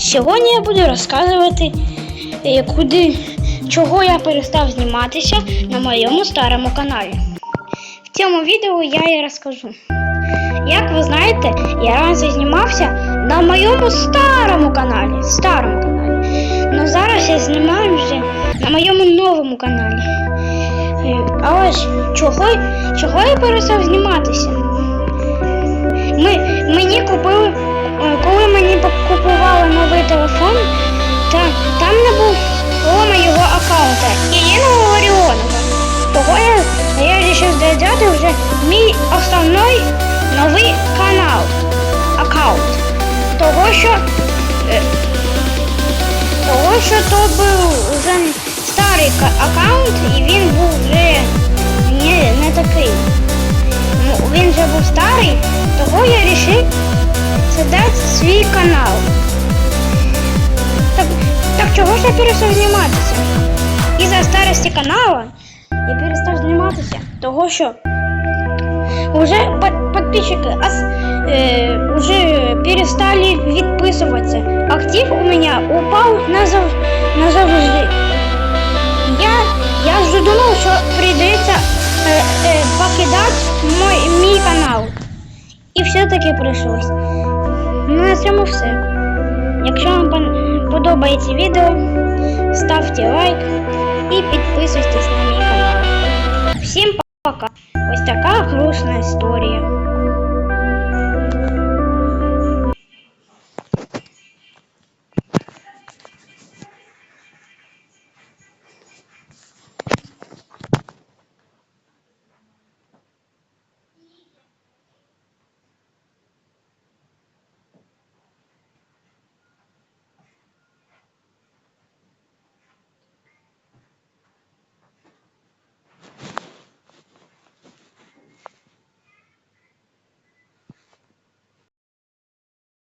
Сьогодні я буду розказувати, е, куди, чого я перестав зніматися на моєму старому каналі. В цьому відео я і розкажу. Як ви знаєте, я раніше знімався на моєму старому каналі. Старому каналі. Но зараз я знімаю вже на моєму новому каналі. Е, А ось чого, чого я перестав зніматися? Купували телефон, та, там не було моєго аккаунта Ірина Ларіонова. Того я, я вирішив додати вже мій основний новий канал, аккаунт. Того що, е, того що то був вже старий аккаунт і він був вже не, не такий. Ну, він вже був старий, того я вирішив создати свій канал. Так, так чого ж я перестав зніматися? Із-за старості каналу я перестав зніматися, того що подписчики ас, э, уже перестали відписуватися. Актив у меня упав назав, назавжди. Я, я вже думав, що прийдеться е, е, покидати мой, мій канал. І все-таки прийшлось. Ну, на цьому все. Якщо вам подобається відео, ставте лайк і підписуйтесь на мій канал. Всім пока! Ось така грустна історія.